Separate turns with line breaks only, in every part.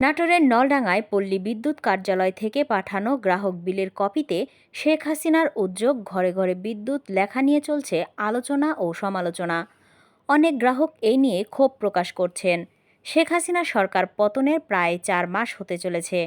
নাটোরের নলডাঙ্গায় পল্লী বিদ্যুৎ কার্যালয় থেকে পাঠানো গ্রাহক বিলের কপিতে শেখ হাসিনার উদ্যোগ ঘরে ঘরে বিদ্যুৎ লেখা নিয়ে চলছে আলোচনা ও সমালোচনা। অনেক গ্রাহক এই নিয়ে ক্ষোভ প্রকাশ করছেন। শেখ হাসিনা সরকার পতনের প্রায় চার মাস হতে চলেছে।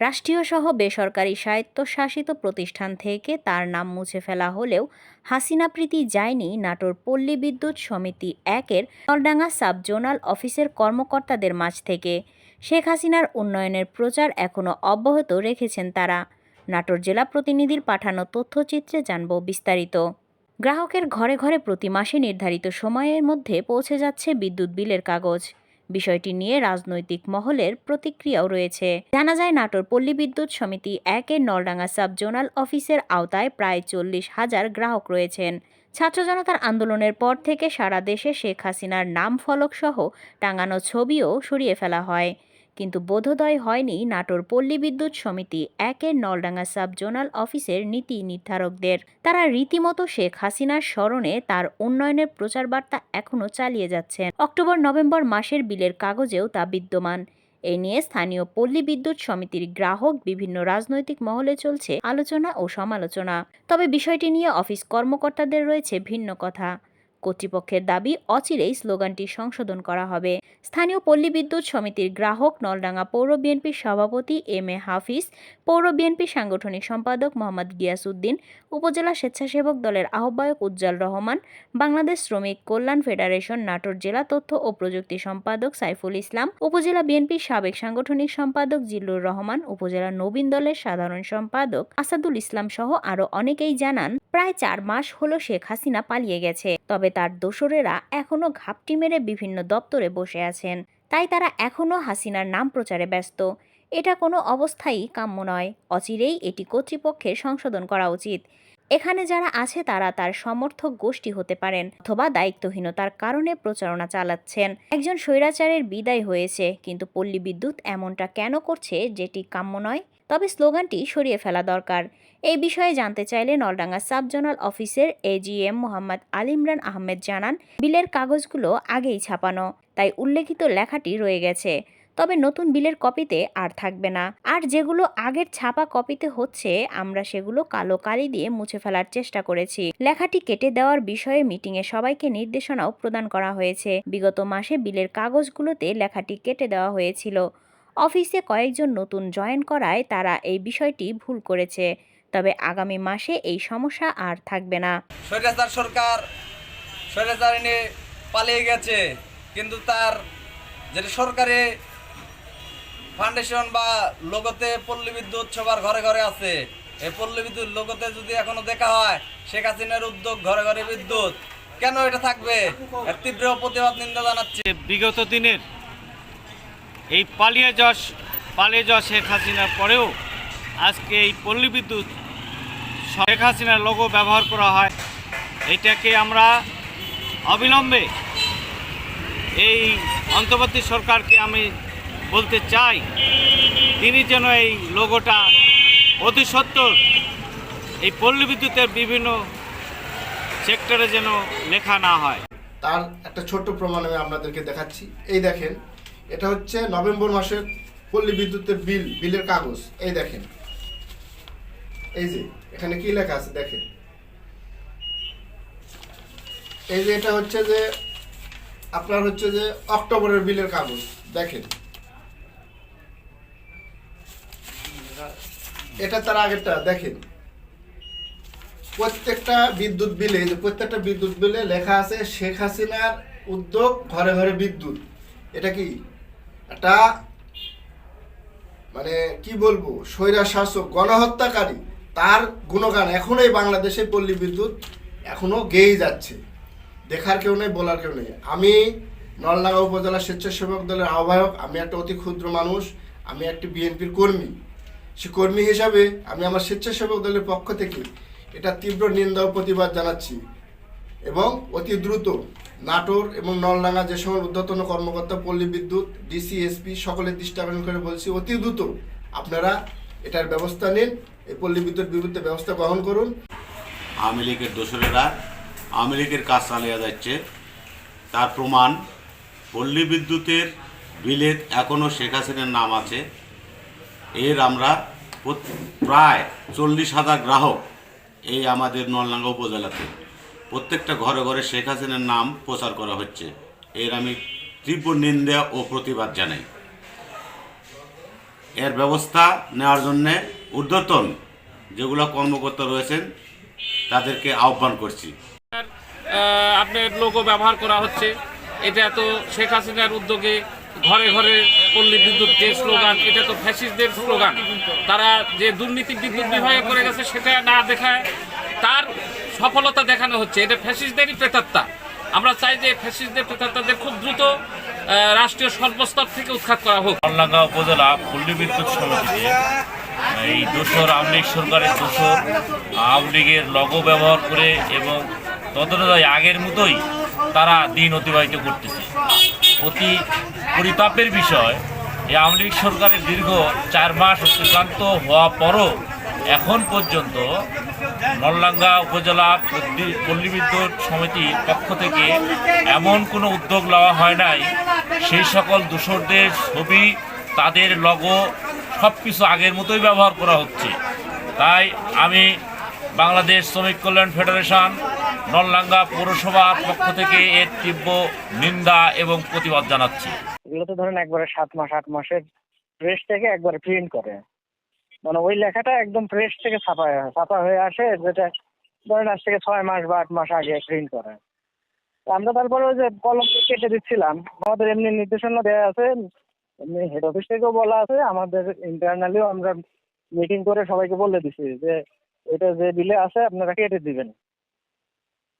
রাষ্ট্রীয় সহ বেসরকারি স্বায়ত্তশাসিত প্রতিষ্ঠান থেকে তার নাম মুছে ফেলা হলেও হাসিনা প্রীতি যায়নি নাটোর পল্লী বিদ্যুৎ সমিতি একের নলডাঙ্গা সাবজোনাল অফিসের কর্মকর্তাদের মাঝ থেকে। শেখ হাসিনার উন্নয়নের প্রচার এখনও অব্যাহত রেখেছেন তারা। নাটোর জেলা প্রতিনিধির পাঠানো তথ্যচিত্রে জানব বিস্তারিত। গ্রাহকের ঘরে ঘরে প্রতি মাসে নির্ধারিত সময়ের মধ্যে পৌঁছে যাচ্ছে বিদ্যুৎ বিলের কাগজ। বিষয়টি নিয়ে রাজনৈতিক মহলের প্রতিক্রিয়াও রয়েছে। জানা যায়, নাটোর পল্লী বিদ্যুৎ সমিতি একের নলডাঙ্গা সাব জোনাল অফিসের আওতায় প্রায় চল্লিশ হাজার গ্রাহক রয়েছেন। ছাত্র জনতার আন্দোলনের পর থেকে সারা দেশে শেখ হাসিনার নাম ফলক সহ টাঙানো ছবিও সরিয়ে ফেলা হয়। কিন্তু বোধোদয় হয়নি নাটোর পল্লী বিদ্যুৎ সমিতি একের নলডাঙ্গা সাব জোনাল অফিসের নীতি নির্ধারকদের। তারা রীতিমতো শেখ হাসিনার স্মরণে তার উন্নয়নের প্রচার বার্তা এখনও চালিয়ে যাচ্ছেন। অক্টোবর নভেম্বর মাসের বিলের কাগজেও তা বিদ্যমান। এ নিয়ে স্থানীয় পল্লী বিদ্যুৎ সমিতির গ্রাহক বিভিন্ন রাজনৈতিক মহলে চলছে আলোচনা ও সমালোচনা। তবে বিষয়টি নিয়ে অফিস কর্মকর্তাদের রয়েছে ভিন্ন কথা। কর্তৃপক্ষের দাবি অচিরেই স্লোগানটি সংশোধন করা হবে। স্থানীয় পল্লী বিদ্যুৎ সমিতির গ্রাহক নলডাঙ্গা পৌর বিএনপির সভাপতি এম এ হাফিজ, পৌর বিএনপি সাংগঠনিক সম্পাদক মোহাম্মদ গিয়াসউদ্দিন, উপজেলা স্বেচ্ছাসেবক দলের আহ্বায়ক উজ্জ্বল রহমান, বাংলাদেশ শ্রমিক কল্যাণ ফেডারেশন নাটোর জেলা তথ্য ও প্রযুক্তি সম্পাদক সাইফুল ইসলাম, উপজেলা বিএনপির সাবেক সাংগঠনিক সম্পাদক জিল্লুর রহমান, উপজেলা নবীন দলের সাধারণ সম্পাদক আসাদুল ইসলাম সহ আরও অনেকেই জানান, প্রায় চার মাস হলো শেখ হাসিনা পালিয়ে গেছে। তবে তার দোসরেরা এখনও ঘাপটি মেরে বিভিন্ন দপ্তরে বসে আছেন। তাই তারা এখনও হাসিনার নাম প্রচারে ব্যস্ত। এটা কোনো অবস্থায়ই কাম্য নয়। অচিরেই এটি কর্তৃপক্ষের সংশোধন করা উচিত। এখানে যারা আছে তারা তার সমর্থক গোষ্ঠী হতে পারেন অথবা দায়িত্বহীনতার কারণে প্রচারণা চালাচ্ছেন। একজন স্বৈরাচারের বিদায় হয়েছে, কিন্তু পল্লী বিদ্যুৎ এমনটা কেন করছে যেটি কাম্য নয়? তবে স্লোগানটি সরিয়ে ফেলা দরকার। এই বিষয়ে জানতে চাইলে নলডাঙ্গা সাব জোনাল অফিসের এজিএম মোহাম্মদ আলিমরান আহমেদ জানান, বিলের কাগজগুলো আগেই ছাপানো, তাই উল্লেখিত লেখাটি রয়ে গেছে। তবে নতুন বিলের কপিতে আর থাকবে না। আর যেগুলো আগের ছাপা কপিতে হচ্ছে, আমরা সেগুলো কালো কালি দিয়ে মুছে ফেলার চেষ্টা করেছি। লেখাটি কেটে দেওয়ার বিষয়ে মিটিংয়ে সবাইকে নির্দেশনাও প্রদান করা হয়েছে। বিগত মাসে বিলের কাগজগুলোতে লেখাটি কেটে দেওয়া হয়েছিল। অফিসে কয়েকজন নতুন জয়েন করায় তারা এই বিষয়টি ভুল করেছে। তবে আগামী মাসে এই সমস্যা আর থাকবে না।
স্বৈরাচার সরকার পালিয়ে গেছে, কিন্তু তার যেটা সরকারি ফাউন্ডেশন বা লোগোতে পল্লী বিদ্যুৎ সবার ঘরে ঘরে আছে। এই পল্লী বিদ্যুৎ লোগোতে যদি এখনও দেখা হয়, শেখ হাসিনার উদ্যোগ ঘরে ঘরে বিদ্যুৎ। কেন এটা থাকবে? তীব্র প্রতিবাদ নিন্দা জানাচ্ছে।
বিগত দিনের এই পালিয়ে যশ পালিয়ে যাওয়া শেখ হাসিনার পরেও আজকে এই পল্লী বিদ্যুৎ শেখ হাসিনার লোগো ব্যবহার করা হয়। এটাকে আমরা অবিলম্বে এই অন্তর্বর্তী সরকারকে আমি বলতে চাই, তিনি যেন এই লোগোটা অতি সত্তর, এই পল্লী বিদ্যুতের বিভিন্ন সেক্টরে যেন লেখা না হয়।
তার একটা ছোট্ট প্রমাণ আমি আপনাদেরকে দেখাচ্ছি। এই দেখেন, এটা হচ্ছে নভেম্বর মাসের পল্লী বিদ্যুতের বিল, বিলের কাগজ। এই দেখেন, এই যে, এখানে কি লেখা আছে? দেখেন, এই যে এটা হচ্ছে যে, আপনার হচ্ছে যে অক্টোবরের বিলের কাগজ। দেখেন এটা তার আগেরটা, দেখেন। প্রত্যেকটা বিদ্যুৎ বিলে প্রত্যেকটা বিদ্যুৎ বিলে লেখা আছে, শেখ হাসিনার উদ্যোগ, ঘরে ঘরে বিদ্যুৎ। এটা কি? একটা মানে কি বলব? স্বৈরা শাসক, গণহত্যাকারী, তার গুণগান। এখনও এই বাংলাদেশে পল্লী বিদ্যুৎ এখনও গেয়েই যাচ্ছে। দেখার কেউ নেই, বলার কেউ নেই। আমি নলডাঙ্গা উপজেলা স্বেচ্ছাসেবক দলের আহ্বায়ক, আমি একটা অতি ক্ষুদ্র মানুষ, আমি একটি বিএনপির কর্মী। সে কর্মী হিসাবে আমি আমার স্বেচ্ছাসেবক দলের পক্ষ থেকে এটা তীব্র নিন্দা ও প্রতিবাদ জানাচ্ছি এবং অতি দ্রুত নাটোর এবং নলডাঙ্গা যে সকল ঊর্ধ্বতন কর্মকর্তা, পল্লী বিদ্যুৎ, ডিসি ডিসিএসপি সকলের দৃষ্টি করে বলছি, অতি দ্রুত আপনারা এটার ব্যবস্থা নিন, এই পল্লী বিদ্যুৎ বিরুদ্ধে ব্যবস্থা গ্রহণ করুন।
আওয়ামী লীগের দোসরেরা আওয়ামী লীগের কাজ চালিয়ে যাচ্ছে। তার প্রমাণ, পল্লী বিদ্যুতের বিলেত এখনও শেখ হাসিনার নাম আছে। এর আমরা প্রায় চল্লিশ হাজার গ্রাহক এই আমাদের নলডাঙ্গা উপজেলাতে। প্রত্যেকটা ঘরে ঘরে শেখ হাসিনার নাম প্রচার করা হচ্ছে। এর আমি তীব্র নিন্দা ও প্রতিবাদ জানাই। এর ব্যবস্থা নেওয়ার জন্যে ঊর্ধ্বতন যেগুলো কর্মকর্তা রয়েছেন, তাদেরকে আহ্বান করছি।
আপনার লোগো ব্যবহার করা হচ্ছে। এটা তো শেখ হাসিনার উদ্যোগে ঘরে ঘরে পল্লী বিদ্যুৎ যে স্লোগান, এটা তো ফ্যাসিস্টদের স্লোগান। তারা যে দুর্নীতি বিদ্যুৎ বিভাগে করে গেছে, সেটা না দেখায় তার সফলতা দেখানো হচ্ছে। এটা ফ্যাসিস্টদেরই প্রেতাত্মা। আমরা চাই যে ফ্যাসিস্টদের প্রেতাত্মাদের খুব দ্রুত রাষ্ট্রীয় সর্বস্তর থেকে উৎখাত করা হোক।
কল্যাঙ্গা উপজেলা পল্লী বিদ্যুৎ সমিতিতে এই দোসর আওয়ামী লীগ সরকারের দোসর আওয়ামী লীগের লগো ব্যবহার করে এবং তদনুযায়ী আগের মতোই তারা দিন অতিবাহিত করতেছে। অতি পরিতাপের বিষয়, এই আওয়ামী লীগ সরকারের দীর্ঘ চার মাস অতিক্রান্ত হওয়া পরও এখন পর্যন্ত নলডাঙ্গা উপজেলা পল্লী- বিদ্যুৎ সমিতির পক্ষ থেকে এমন কোনো উদ্যোগ নেওয়া হয় নাই। সেই সকল দূষরদের ছবি, তাদের লগো সব কিছু আগের মতোই ব্যবহার করা হচ্ছে। তাই আমি বাংলাদেশ শ্রমিক কল্যাণ ফেডারেশন নলডাঙ্গা পৌরসভার পক্ষ থেকে এর তীব্র নিন্দা এবং প্রতিবাদ জানাচ্ছি।
এগুলো তো ধরেন একবারে সাত মাস, আট মাসের প্রেস থেকে একবারে প্রিন্ট করে। মানে ওই লেখাটা একদম প্রেস থেকে ছাপা ছাপা হয়ে আসে যেটা ধরেন আজ থেকে ছয় মাস বা আট মাস আগে প্রিন্ট করে। আমরা তারপরে ওই যে কলম কেটে দিচ্ছিলাম, আমাদের এমনি নির্দেশনা দেওয়া আছে, এমনি হেড অফিস থেকেও বলা আছে, আমাদের ইন্টারনালিও আমরা মিটিং করে সবাইকে বলে দিছি যে, এটা যে বিলে আছে, আপনারা কেটে দিবেন।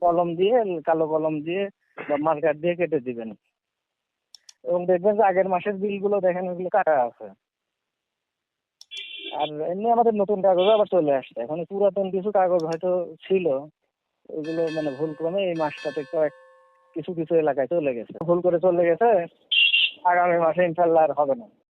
কলম দিয়ে, কালো কলম দিয়ে বা মার্কার দিয়ে কেটে দিবেন। এবং দেখবেন যে আগের মাসের বিলগুলো দেখেন ওগুলো কাটা আছে। আর এমনি আমাদের নতুন কাগজ আবার চলে আসছে। এখন পুরাতন কিছু কাগজ হয়তো ছিল, ওগুলো মানে ভুল ক্রমে এই মাসটাতে কয়েক কিছু কিছু এলাকায় চলে গেছে। ভুল করে চলে গেছে, আগামী মাসে ইনশাল্লাহ আর হবে না।